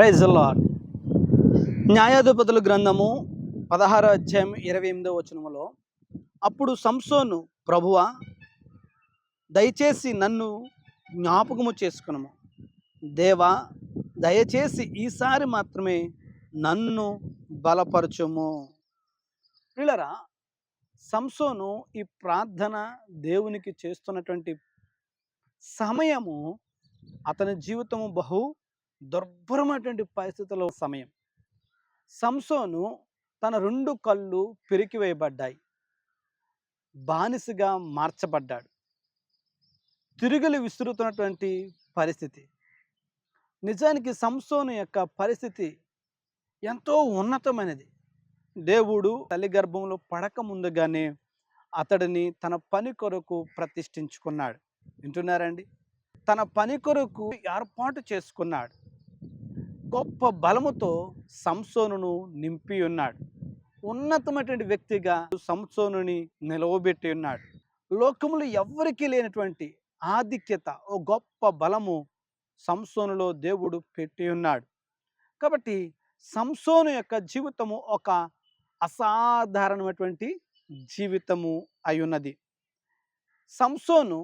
Praise lord న్యాయాధిపతుల గ్రంథము పదహారో అధ్యాయం ఇరవై ఎనిమిదో వచనములో అప్పుడు సంసోను ప్రభువా దయచేసి నన్ను జ్ఞాపకము చేసుకునము. దేవా దయచేసి ఈసారి మాత్రమే నన్ను బలపరచుము. పిల్లరా సంసోను ఈ ప్రార్థన దేవునికి చేస్తున్నటువంటి సమయము అతని జీవితము బహు దుర్భరమైనటువంటి పరిస్థితుల్లో సమయం. సంసోను తన రెండు కళ్ళు పెరికివేయబడ్డాయి బానిసగా మార్చబడ్డాడు. తిరుగులు విసురుతున్నటువంటి పరిస్థితి. నిజానికి సంసోను యొక్క పరిస్థితి ఎంతో ఉన్నతమైనది. దేవుడు తల్లి గర్భంలో పడక ముందుగానే అతడిని తన పని కొరకు ప్రతిష్ఠించుకున్నాడు. వింటున్నారండి తన పని కొరకు ఏర్పాటు చేసుకున్నాడు. గొప్ప బలముతో సంసోనును నింపి ఉన్నాడు. ఉన్నతమైనటువంటి వ్యక్తిగా సంసోనుని నిలవబెట్టి ఉన్నాడు. లోకములు ఎవ్వరికీ లేనటువంటి ఆధిక్యత ఓ గొప్ప బలము సంసోనులో దేవుడు పెట్టి ఉన్నాడు. కాబట్టి సంసోను యొక్క జీవితము ఒక అసాధారణమైనటువంటి జీవితము అయి ఉన్నది సంసోను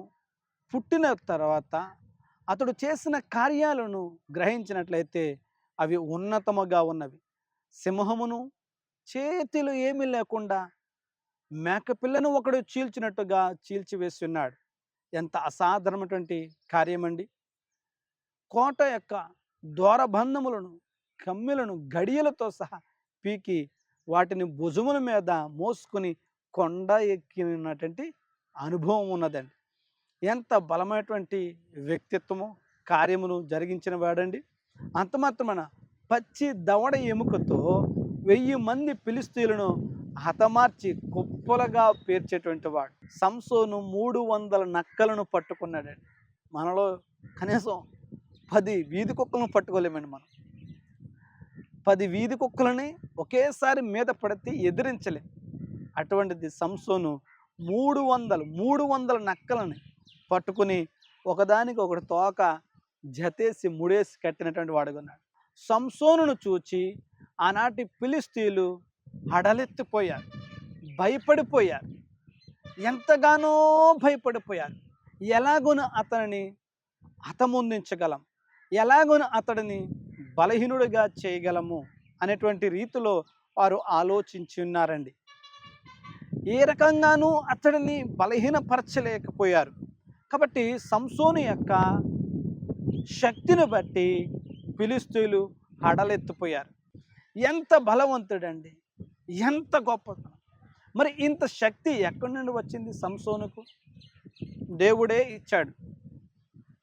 పుట్టిన తర్వాత అతడు చేసిన కార్యాలను గ్రహించినట్లయితే అవి ఉన్నతముగా ఉన్నవి. సింహమును చేతిలో ఏమీ లేకుండా మేకపిల్లను ఒకడు చీల్చినట్టుగా చీల్చివేసి ఉన్నాడు ఎంత అసాధారణమైనటువంటి కార్యమండి. కోట యొక్క ద్వారబంధములను కమ్మెలను గడియలతో సహా పీకి వాటిని భుజముల మీద మోసుకుని కొండ ఎక్కినటువంటి అనుభవం ఉన్నదండి. ఎంత బలమైనటువంటి వ్యక్తిత్వము కార్యమును జరిగించిన వాడండి. అంతమాత్రమైన పచ్చి దవడ ఎముకతో వెయ్యి మంది పిలిస్తీలను హతమార్చి కుప్పలుగా పేర్చేటువంటి వాడు. సంసోను మూడు వందల నక్కలను పట్టుకున్నాడండి మనలో కనీసం పది వీధి కుక్కలను పట్టుకోలేమండి మనం. పది వీధి కుక్కలని ఒకేసారి మీద పడితే ఎదిరించలేం. అటువంటిది సంసోను మూడు వందలు మూడు వందల నక్కలని పట్టుకుని ఒకదానికి ఒకటి తోక జతేసి ముడేసి కట్టినటువంటి వాడుకున్నాడు సంసోనును చూచి ఆనాటి పిలిస్తీలు హడలెత్తిపోయారు. భయపడిపోయారు. ఎంతగానో భయపడిపోయారు. ఎలాగోను అతనిని హతమొందించగలం? ఎలాగోను అతడిని బలహీనుడిగా చేయగలము? అనేటువంటి రీతిలో వారు ఆలోచించి ఉన్నారండి. ఏ రకంగానూ అతడిని బలహీనపరచలేకపోయారు. కాబట్టి సంసోను యొక్క శక్తిని బట్టి పిలుస్తూలు హడలెత్తిపోయారు. ఎంత బలవంతుడండి. ఎంత గొప్పతనం. మరి ఇంత శక్తి ఎక్కడి నుండి వచ్చింది సంసోనుకు? దేవుడే ఇచ్చాడు.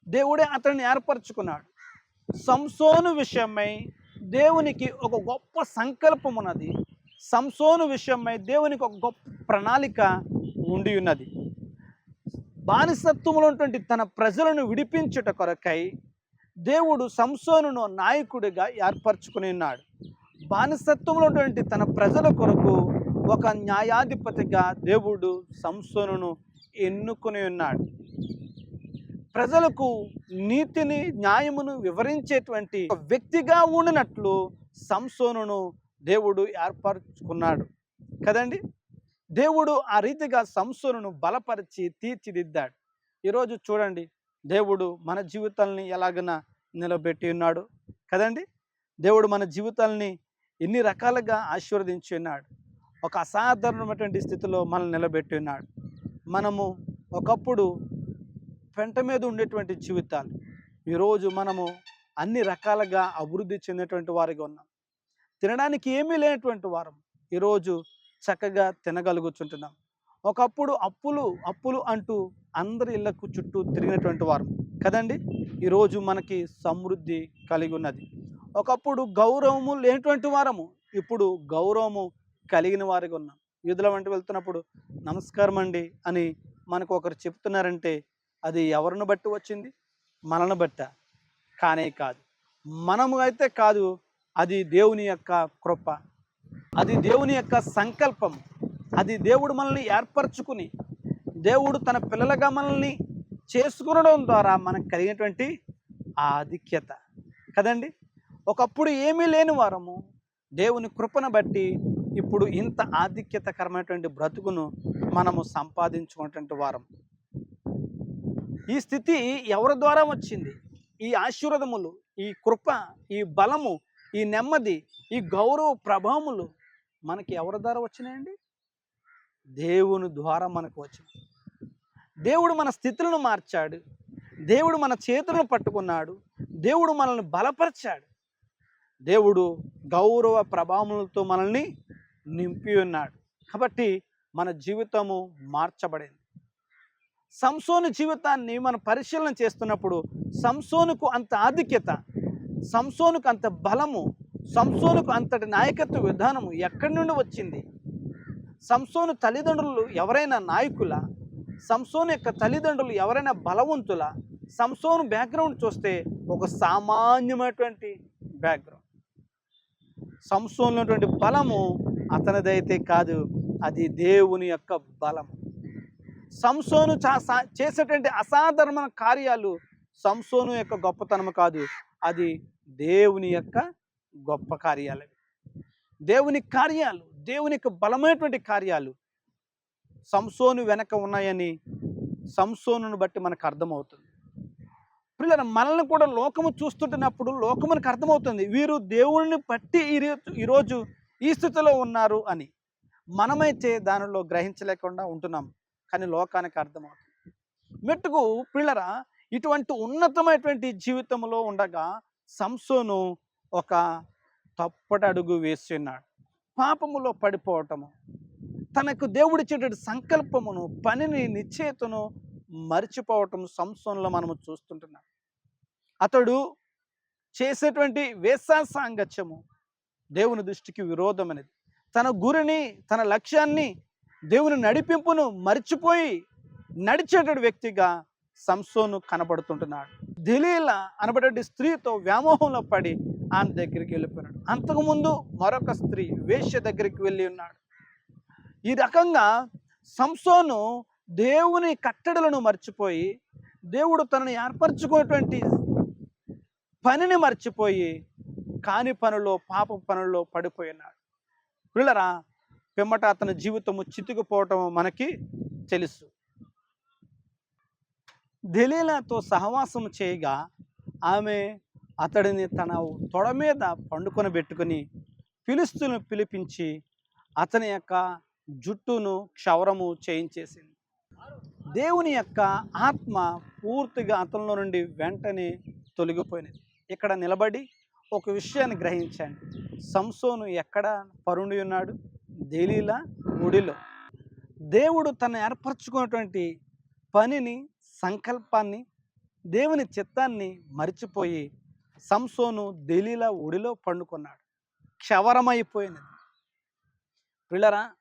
దేవుడే అతన్ని ఏర్పరచుకున్నాడు. సంసోను విషయమై దేవునికి ఒక గొప్ప సంకల్పం ఉన్నది. సంసోను విషయమై దేవునికి ఒక గొప్ప ప్రణాళిక ఉండి ఉన్నది. బానిసత్వంలో ఉన్నటువంటి తన ప్రజలను విడిపించుట కొరకై దేవుడు సంసోనును నాయకుడిగా ఏర్పరచుకుని ఉన్నాడు. బానిసత్వంలో ఉన్నటువంటి తన ప్రజల కొరకు ఒక న్యాయాధిపతిగా దేవుడు సంసోనును ఎన్నుకుని ఉన్నాడు. ప్రజలకు నీతిని న్యాయమును వివరించేటువంటి వ్యక్తిగా ఉండినట్లు సంసోనును దేవుడు ఏర్పరచుకున్నాడు. కదండి? దేవుడు ఆ రీతిగా సంసోనును బలపరిచి తీర్చిదిద్దాడు. ఈరోజు చూడండి దేవుడు మన జీవితాలని ఎలాగైనా నిలబెట్టి ఉన్నాడు కదండి? దేవుడు మన జీవితాలని ఎన్ని రకాలుగా ఆశీర్వదించి ఉన్నాడు? ఒక అసాధారణమైనటువంటి స్థితిలో మనల్ని నిలబెట్టి ఉన్నాడు. మనము ఒకప్పుడు పెంట మీద ఉండేటువంటి జీవితాలు. ఈరోజు మనము అన్ని రకాలుగా అభివృద్ధి చెందేటువంటి వారిగా ఉన్నాం. తినడానికి ఏమీ లేనటువంటి వారం ఈరోజు చక్కగా తినగలుగుతుంటున్నాం. ఒకప్పుడు అప్పులు అప్పులు అంటూ అందరి ఇళ్ళకు చుట్టూ తిరిగినటువంటి వారం కదండి? ఈరోజు మనకి సమృద్ధి కలిగి ఉన్నది. ఒకప్పుడు గౌరవము లేనటువంటి వారము ఇప్పుడు గౌరవము కలిగిన వారిగా ఉన్నాం. వీధుల వంటి వెళ్తున్నప్పుడు నమస్కారం అండి అని మనకు ఒకరు చెప్తున్నారంటే అది ఎవరిని బట్టి వచ్చింది? మనల్ని బట్ట. కానే కాదు. మనము అయితే కాదు అది దేవుని యొక్క కృప. అది దేవుని యొక్క సంకల్పం అది దేవుడు మనల్ని ఏర్పరచుకుని దేవుడు తన పిల్లలుగా మనల్ని చేసుకునడం ద్వారా మనకు కలిగినటువంటి ఆధిక్యత. కదండి? ఒకప్పుడు ఏమీ లేని వారము దేవుని కృపను బట్టి ఇప్పుడు ఇంత ఆధిక్యతకరమైనటువంటి బ్రతుకును మనము సంపాదించుకున్నటువంటి వారం. ఈ స్థితి ఎవరి ద్వారా వచ్చింది? ఈ ఆశీర్వదములు ఈ కృప ఈ బలము ఈ నెమ్మది ఈ గౌరవ ప్రభావములు మనకి ఎవరి ద్వారా వచ్చినాయండి? దేవుని ద్వారా మనకు వచ్చింది. దేవుడు మన స్థితులను మార్చాడు. దేవుడు మన చేతులను పట్టుకున్నాడు. దేవుడు మనల్ని బలపరిచాడు. దేవుడు గౌరవ ప్రభావములతో మనల్ని నింపి ఉన్నాడు. కాబట్టి మన జీవితము మార్చబడింది. సంసోను జీవితాన్ని మనం పరిశీలన చేస్తున్నప్పుడు సంసోనుకు అంత ఆధిక్యత సంసోనుకు అంత బలము సంసోనుకు అంతటి నాయకత్వ విధానము ఎక్కడి నుండి వచ్చింది? సంసోను తల్లిదండ్రులు ఎవరైనా నాయకుల? సంసోను యొక్క తల్లిదండ్రులు ఎవరైనా బలవంతుల? సంసోను బ్యాక్గ్రౌండ్ చూస్తే ఒక సామాన్యమైనటువంటి బ్యాక్గ్రౌండ్. సంసోన్లోటువంటి బలము అతనిదైతే కాదు అది దేవుని యొక్క బలం సంసోను చా- సా- చేసేటువంటి అసాధారణమైన కార్యాలు సంసోను యొక్క గొప్పతనం కాదు అది దేవుని యొక్క గొప్ప కార్యాలు దేవుని కార్యాలు దేవుని యొక్క బలమైనటువంటి కార్యాలు సంసోను వెనక ఉన్నాయని సంసోనును బట్టి మనకు అర్థమవుతుంది. పిల్లల మనల్ని కూడా లోకము చూస్తుంటున్నప్పుడు లోకమునికి అర్థమవుతుంది. వీరు దేవుడిని బట్టి ఈరోజు ఈ స్థితిలో ఉన్నారు అని. మనమైతే దానిలో గ్రహించలేకుండా ఉంటున్నాం. కానీ లోకానికి అర్థమవుతుంది. మెట్టుకు పిల్లరా ఇటువంటి ఉన్నతమైనటువంటి జీవితంలో ఉండగా సంసోను ఒక తప్పటడుగు వేస్తున్నాడు పాపములో పడిపోవటము తనకు దేవుడిచ్చేటువంటి సంకల్పమును పనిని నిశ్చయతను మర్చిపోవటం సంసోన్లో మనము చూస్తుంటున్నాం. అతడు చేసేటువంటి వేశాసాంగత్యము దేవుని దృష్టికి విరోధమైనది. తన గురిని తన లక్ష్యాన్ని దేవుని నడిపింపును మర్చిపోయి నడిచేటటువంటి వ్యక్తిగా సంసోను కనబడుతుంటున్నాడు. దిలీల అనబడే స్త్రీతో వ్యామోహంలో పడి ఆమె దగ్గరికి వెళ్ళిపోయినాడు. అంతకుముందు మరొక స్త్రీ వేశ్య దగ్గరికి వెళ్ళి ఉన్నాడు. ఈ రకంగా సంసోను దేవుని కట్టడలను మర్చిపోయి దేవుడు తనను ఏర్పరచుకున్నటువంటి పనిని మర్చిపోయి కాని పనుల్లో పాప పనుల్లో పడిపోయినాడు పిల్లరా పిమ్మట అతని జీవితము చితికిపోవటం మనకి తెలుసు. దెలీలాతో సహవాసం చేయగా ఆమె అతడిని తన తొడ మీద పండుకొని పెట్టుకుని పిలుస్తును పిలిపించి అతని యొక్క జుట్టును క్షవరము చేయించేసింది. దేవుని యొక్క ఆత్మ పూర్తిగా అతనిలో నుండి వెంటనే తొలగిపోయినది. ఇక్కడ నిలబడి ఒక విషయాన్ని గ్రహించండి. సంసోను ఎక్కడ పరుండి ఉన్నాడు? దేలీలా గుడిలో. దేవుడు తను ఏర్పరచుకున్నటువంటి పనిని సంకల్పాన్ని దేవుని చిత్తాన్ని మరిచిపోయి సంసోను దెలీలా ఒడిలో పండుకున్నాడు. క్షవరమైపోయినది పిల్లరా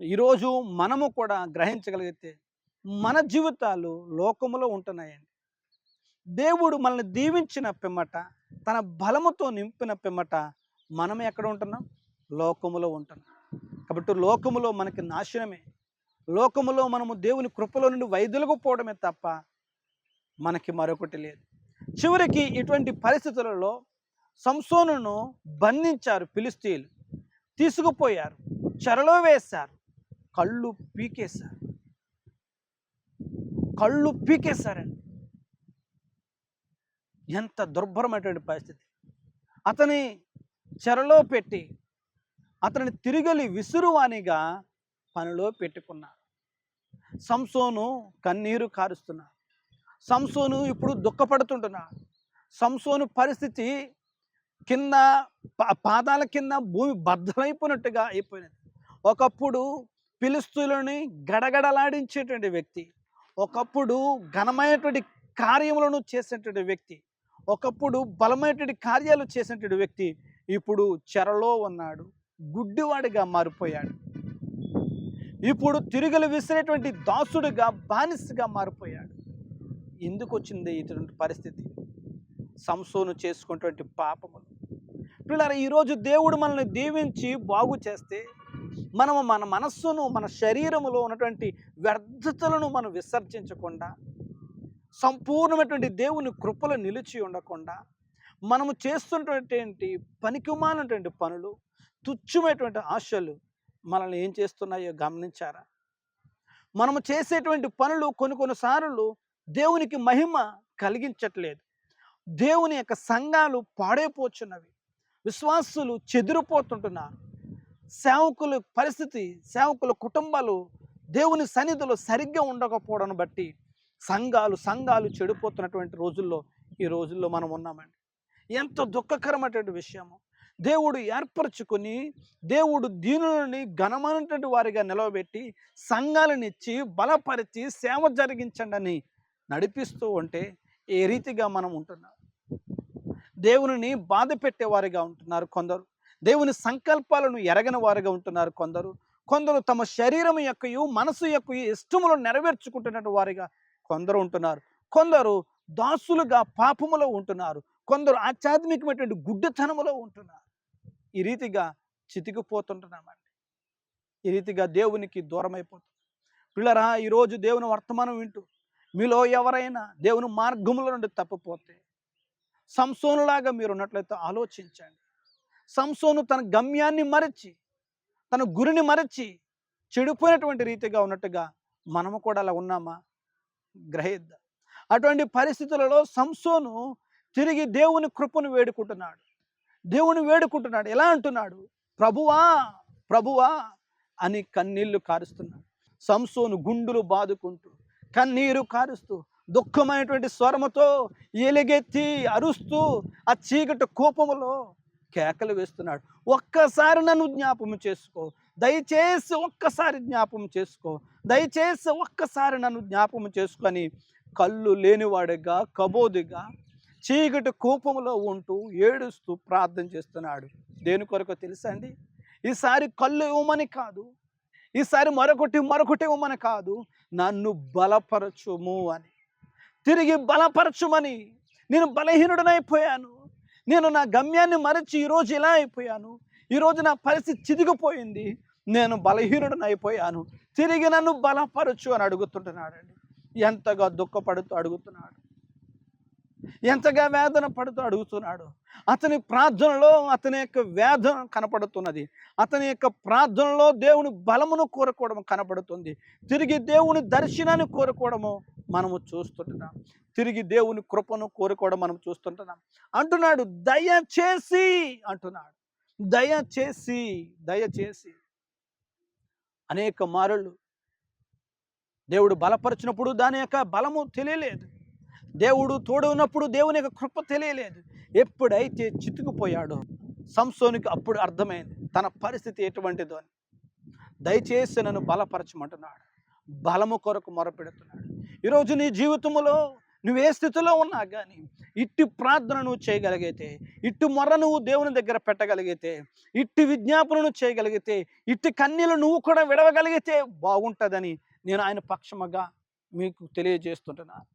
ఈరోజు మనము కూడా గ్రహించగలిగితే మన జీవితాలు లోకములో ఉంటున్నాయండి. దేవుడు మనల్ని దీవించిన పిమ్మట తన బలముతో నింపిన పిమ్మట మనం ఎక్కడ ఉంటున్నాం? లోకములో ఉంటున్నాం. కాబట్టి లోకములో మనకి నాశనమే. లోకములో మనము దేవుని కృపలో నుండి వైద్యులకు పోవడమే తప్ప మనకి మరొకటి లేదు. చివరికి ఇటువంటి పరిస్థితులలో సంసోనును బంధించారు ఫిలిస్తీన్లు. తీసుకుపోయారు. చెరలో వేశారు. కళ్ళు పీకేశారు. కళ్ళు పీకేశారండి. ఎంత దుర్భరమైనటువంటి పరిస్థితి. అతని చెరలో పెట్టి అతని తిరిగలి విసురువానిగా పనిలో పెట్టుకున్నారు. సంసోను కన్నీరు కారుస్తున్నారు. సంసోను ఇప్పుడు దుఃఖపడుతుంటున్నాడు సంసోను పరిస్థితి కింద పా- పాదాల కింద భూమి బద్దలైపోయినట్టుగా అయిపోయినది. ఒకప్పుడు పిలుస్తులని గడగడలాడించేటువంటి వ్యక్తి ఒకప్పుడు ఘనమైనటువంటి కార్యములను చేసేటువంటి వ్యక్తి ఒకప్పుడు బలమైనటువంటి కార్యాలు చేసేటువంటి వ్యక్తి ఇప్పుడు చెరలో ఉన్నాడు గుడ్డివాడిగా మారిపోయాడు. ఇప్పుడు తిరుగులు విసిరేటువంటి దాసుడుగా బానిసగా మారిపోయాడు. ఎందుకు వచ్చింది ఇటువంటి పరిస్థితి? సంసోను చేసుకున్నటువంటి పాపములు. పిల్లలు ఈరోజు దేవుడు మనల్ని దీవించి బాగు చేస్తే మనము మన మనస్సును మన శరీరములో ఉన్నటువంటి వ్యర్థతలను మనం విసర్జించకుండా సంపూర్ణమైనటువంటి దేవుని కృపలో నిలిచి ఉండకుండా మనము చేస్తున్నటువంటి పనికిమానటువంటి పనులు తుచ్చమైనటువంటి ఆశలు మనల్ని ఏం చేస్తున్నాయో గమనించారా? మనము చేసేటువంటి పనులు కొన్ని కొన్నిసార్లు దేవునికి మహిమ కలిగించట్లేదు. దేవుని యొక్క సంఘాలు పాడైపోతున్నవి విశ్వాసులు చెదిరిపోతుంటున్నారు. సేవకుల పరిస్థితి సేవకుల కుటుంబాలు దేవుని సన్నిధిలో సరిగ్గా ఉండకపోవడం బట్టి సంఘాలు సంఘాలు చెడిపోతున్నటువంటి రోజుల్లో ఈ రోజుల్లో మనం ఉన్నామండి. ఎంత దుఃఖకరమైనటువంటి విషయము. దేవుడు ఏర్పరచుకొని దేవుడు దీనులని ఘనమైనటువంటి వారిగా నిలవబెట్టి సంఘాలనిచ్చి బలపరిచి సేవ జరిగించండి అని నడిపిస్తూ ఉంటే ఏ రీతిగా మనం ఉంటున్నాం? దేవుని బాధ పెట్టేవారిగా ఉంటున్నారు కొందరు. దేవుని సంకల్పాలను ఎరగని వారిగా ఉంటున్నారు కొందరు. కొందరు తమ శరీరం యొక్కయు మనసు యొక్క ఇష్టములను నెరవేర్చుకుంటున్నటువంటి వారిగా కొందరు ఉంటున్నారు. కొందరు దాసులుగా పాపములో ఉంటున్నారు. కొందరు ఆధ్యాత్మికమైనటువంటి గుడ్డతనములో ఉంటున్నారు. ఈ రీతిగా చితికిపోతుంటున్నామండి. ఈ రీతిగా దేవునికి దూరమైపోతుంది పిల్లరా ఈరోజు దేవుని వర్తమానం వింటూ మీలో ఎవరైనా దేవుని మార్గముల నుండి తప్పిపోతే సంసోనులాగా మీరు ఉన్నట్లయితే ఆలోచించండి. సంసోను తన గమ్యాన్ని మరచి తన గురిని మరచి చెడిపోయినటువంటి రీతిగా ఉన్నట్టుగా మనము కూడా అలా ఉన్నామా? గ్రహిద్దాం? అటువంటి పరిస్థితులలో సంసోను తిరిగి దేవుని కృపను వేడుకుంటున్నాడు. దేవుని వేడుకుంటున్నాడు. ఎలా అంటున్నాడు? ప్రభువా ప్రభువా అని కన్నీళ్ళు కారుస్తున్నాడు. సంసోను గుండులు బాదుకుంటూ కన్నీరు కారుస్తూ దుఃఖమైనటువంటి స్వరముతో ఎలుగెత్తి అరుస్తూ ఆ చీకటి కోపములో కేకలు వేస్తున్నాడు. ఒక్కసారి నన్ను జ్ఞాపకం చేసుకో. దయచేసి ఒక్కసారి జ్ఞాపకం చేసుకో. దయచేసి ఒక్కసారి నన్ను జ్ఞాపకం చేసుకొని కళ్ళు లేనివాడిగా కబోదిగా చీకటి కోపంలో ఉంటూ ఏడుస్తూ ప్రార్థన చేస్తున్నాడు. దేని కొరకు తెలుసా అండి? ఈసారి కళ్ళు ఇవ్వమని కాదు ఈసారి మరొకటి మరొకటి ఇవ్వమని కాదు నన్ను బలపరచుము అని. తిరిగి బలపరచుమని. నేను బలహీనుడనైపోయాను. నేను నా గమ్యాన్ని మరచి ఈరోజు ఇలా అయిపోయాను. ఈరోజు నా పరిస్థితి చిదిగిపోయింది. నేను బలహీనుడనైపోయాను. తిరిగి నన్ను బలపరచు అని అడుగుతుంటున్నాడండి. ఎంతగా దుఃఖపడుతూ అడుగుతున్నాడు. ఎంతగా వేదన పడుతూ అడుగుతున్నాడు. అతని ప్రార్థనలో అతని యొక్క వేదన కనపడుతున్నది. అతని యొక్క ప్రార్థనలో దేవుని బలమును కోరుకోవడం కనపడుతుంది. తిరిగి దేవుని దర్శనాన్ని కోరుకోవడము మనము చూస్తుంటున్నాం. తిరిగి దేవుని కృపను కోరుకోవడం మనం చూస్తుంటున్నాం. అంటున్నాడు దయచేసి అంటున్నాడు. దయచేసి దయచేసి అనేక మారులు దేవుడు బలపరిచినప్పుడు దాని యొక్క బలము తెలియలేదు. దేవుడు తోడు ఉన్నప్పుడు దేవుని యొక్క కృప తెలియలేదు. ఎప్పుడైతే చితుకుపోయాడో సంసోనికి అప్పుడు అర్థమైంది తన పరిస్థితి ఎటువంటిదో అని. దయచేసి నన్ను బలపరచమంటున్నాడు. బలము కొరకు మొరపెడుతున్నాడు. ఈరోజు నీ జీవితంలో నువ్వు ఏ స్థితిలో ఉన్నా కానీ ఇట్టి ప్రార్థన నువ్వు చేయగలిగితే ఇట్టి మొర్ర నువ్వు దేవుని దగ్గర పెట్టగలిగితే ఇట్టి విజ్ఞాపనను చేయగలిగితే ఇట్టి కన్నీలు నువ్వు కూడా విడవగలిగితే బాగుంటుందని నేను ఆయన పక్షముగా మీకు తెలియజేస్తుంటున్నాను.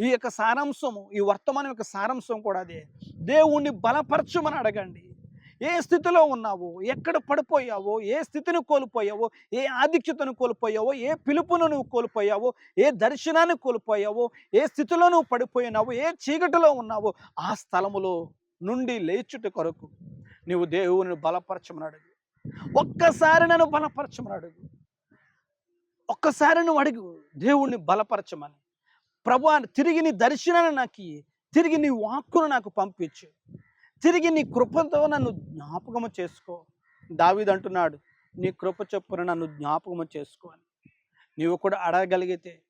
ఈ యొక్క సారాంశము ఈ వర్తమానం యొక్క సారాంశం కూడా అదే. దేవుణ్ణి బలపరచమని అడగండి. ఏ స్థితిలో ఉన్నావో? ఎక్కడ పడిపోయావో? ఏ స్థితిని కోల్పోయావో? ఏ ఆధిక్యతను కోల్పోయావో? ఏ పిలుపును నువ్వు కోల్పోయావో? ఏ దర్శనాన్ని కోల్పోయావో? ఏ స్థితిలో నువ్వు పడిపోయినావో? ఏ చీకటిలో ఉన్నావో? ఆ స్థలములో నుండి లేచుట కొరకు నువ్వు దేవుని బలపరచమని అడుగు. ఒక్కసారి నన్ను బలపరచమని అడుగు. ఒక్కసారి నువ్వు అడుగు. దేవుణ్ణి బలపరచమని. ప్రభు తిరిగి నీ దర్శనాన్ని నాకు తిరిగి నీ వాక్కును నాకు పంపించు. తిరిగి నీ కృపతో నన్ను జ్ఞాపకము చేసుకో. దావీదు అంటున్నాడు నీ కృప చొప్పున నన్ను జ్ఞాపకము చేసుకో అని. నీవు కూడా అడగగలిగితే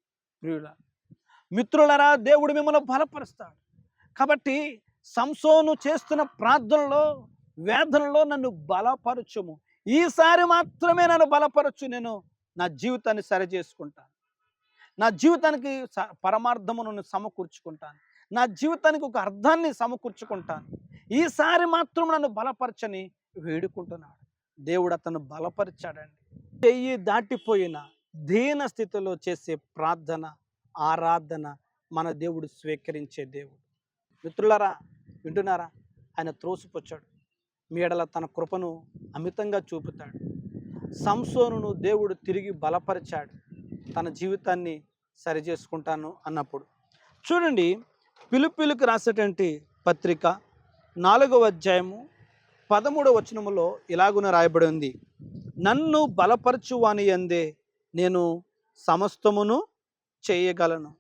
ప్రియుల. మిత్రులరా దేవుడు మిమ్మల్ని బలపరుస్తాడు. కాబట్టి సంసోను చేస్తున్న ప్రార్థనలో వేదనలో నన్ను బలపరచుము. ఈసారి మాత్రమే నన్ను బలపరచు. నేను నా జీవితాన్ని సరి చేసుకుంటాను నా జీవితానికి స- పరమార్థమును సమకూర్చుకుంటాను. నా జీవితానికి ఒక అర్థాన్ని సమకూర్చుకుంటాను. ఈసారి మాత్రం నన్ను బలపరచని వేడుకుంటున్నాడు. దేవుడు అతను బలపరిచాడండి. చెయ్యి దాటిపోయిన దీన స్థితిలో చేసే ప్రార్థన ఆరాధన మన దేవుడు స్వీకరించే దేవుడు. మిత్రులారా వింటున్నారా? ఆయన త్రోసిపుచ్చాడు. మీడల తన కృపను అమితంగా చూపుతాడు. సంసోనును దేవుడు తిరిగి బలపరిచాడు. తన జీవితాన్ని సరి చేసుకుంటాను అన్నప్పుడు. చూడండి పిలుపులకు రాసేటువంటి పత్రిక నాలుగవ అధ్యాయము పదమూడవ వచనములో ఇలాగున రాయబడి ఉంది. నన్ను బలపరచువాని అందే నేను సమస్తమును చేయగలను.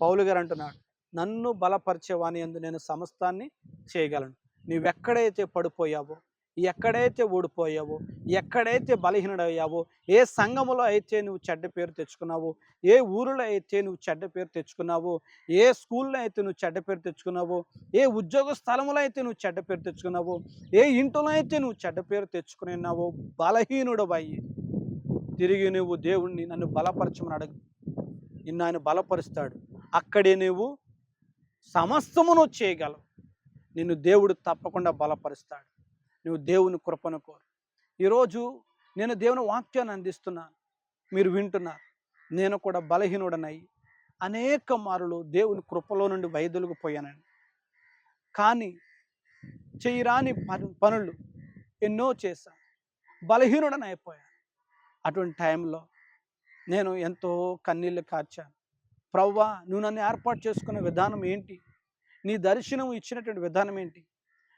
పౌలు గారు అంటున్నాడు నన్ను బలపరిచేవాని అందు నేను సమస్తాన్ని చేయగలను. నీవెక్కడైతే పడిపోయావో ఎక్కడైతే ఓడిపోయావో ఎక్కడైతే బలహీనుడయ్యావో ఏ సంఘములో అయితే నువ్వు చెడ్డ పేరు తెచ్చుకున్నావో ఏ ఊరిలో అయితే నువ్వు చెడ్డ పేరు తెచ్చుకున్నావో ఏ స్కూల్లో అయితే నువ్వు చెడ్డ పేరు తెచ్చుకున్నావో ఏ ఉద్యోగ స్థలంలో అయితే నువ్వు చెడ్డ పేరు తెచ్చుకున్నావో ఏ ఇంట్లో అయితే నువ్వు చెడ్డ పేరు తెచ్చుకుని ఉన్నావో బలహీనుడు తిరిగి నువ్వు దేవుణ్ణి నన్ను బలపరచమని అడగ. నిన్ను ఆయన బలపరుస్తాడు. అక్కడే నువ్వు సమస్తమును చేయగలవు. నిన్ను దేవుడు తప్పకుండా బలపరుస్తాడు. నువ్వు దేవుని కృపను కోరు. ఈరోజు నేను దేవుని వాక్యాన్ని అందిస్తున్నాను. మీరు వింటున్నారు. నేను కూడా బలహీనుడనై అనేక మారులు దేవుని కృపలో నుండి వైదొలుగు పోయానండి కానీ చేయరాని పనులు ఎన్నో చేశాను. బలహీనుడని అయిపోయాను. అటువంటి టైంలో నేను ఎంతో కన్నీళ్ళు కార్చాను. ప్రవ్వా నువ్వు నన్ను ఏర్పాటు చేసుకున్న విధానం ఏంటి? నీ దర్శనం ఇచ్చినటువంటి విధానం ఏంటి?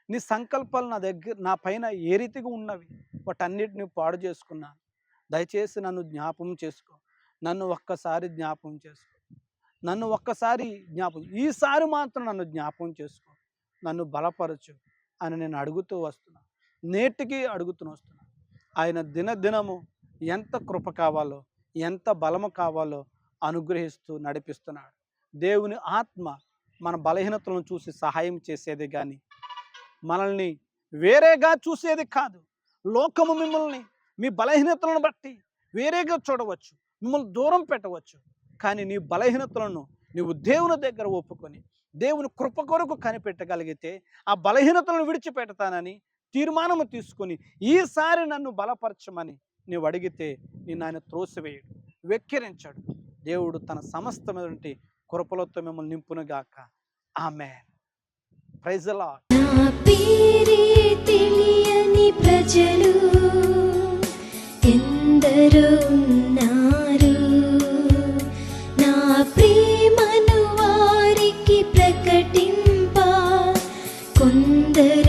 నీ సంకల్పాలు నా దగ్గర నా పైన ఏ రీతిగా ఉన్నవి వాటన్నిటిని పాడు చేసుకున్నాను. దయచేసి నన్ను జ్ఞాపం చేసుకో. నన్ను ఒక్కసారి జ్ఞాపకం చేసుకో. నన్ను ఒక్కసారి జ్ఞాపకం ఈసారి మాత్రం నన్ను జ్ఞాపం చేసుకో. నన్ను బలపరచు అని నేను అడుగుతూ వస్తున్నాను నేటికి అడుగుతూ వస్తున్నాను ఆయన దినదినము ఎంత కృప కావాలో ఎంత బలము కావాలో అనుగ్రహిస్తూ నడిపిస్తున్నాడు. దేవుని ఆత్మ మన బలహీనతలను చూసి సహాయం చేసేది కానీ మనల్ని వేరేగా చూసేది కాదు. లోకము మిమ్మల్ని మీ బలహీనతలను బట్టి వేరేగా చూడవచ్చు. మిమ్మల్ని దూరం పెట్టవచ్చు. కానీ నీ బలహీనతలను నీవు దేవుని దగ్గర ఒప్పుకొని దేవుని కృప కొరకు కనిపెట్టగలిగితే ఆ బలహీనతలను విడిచిపెడతానని తీర్మానము తీసుకొని ఈసారి నన్ను బలపరచమని నీవు అడిగితే నేను ఆయన త్రోసివేయడు వెక్కిరించాడు. దేవుడు తన సమస్తమైనటువంటి కృపలతో మిమ్మల్ని నింపునుగాక. ఆమె ప్రైజ్ నా తెలియని ప్రజలు ఎందరో ఉన్నారు. నా ప్రేమను వారికి ప్రకటింప కొందరు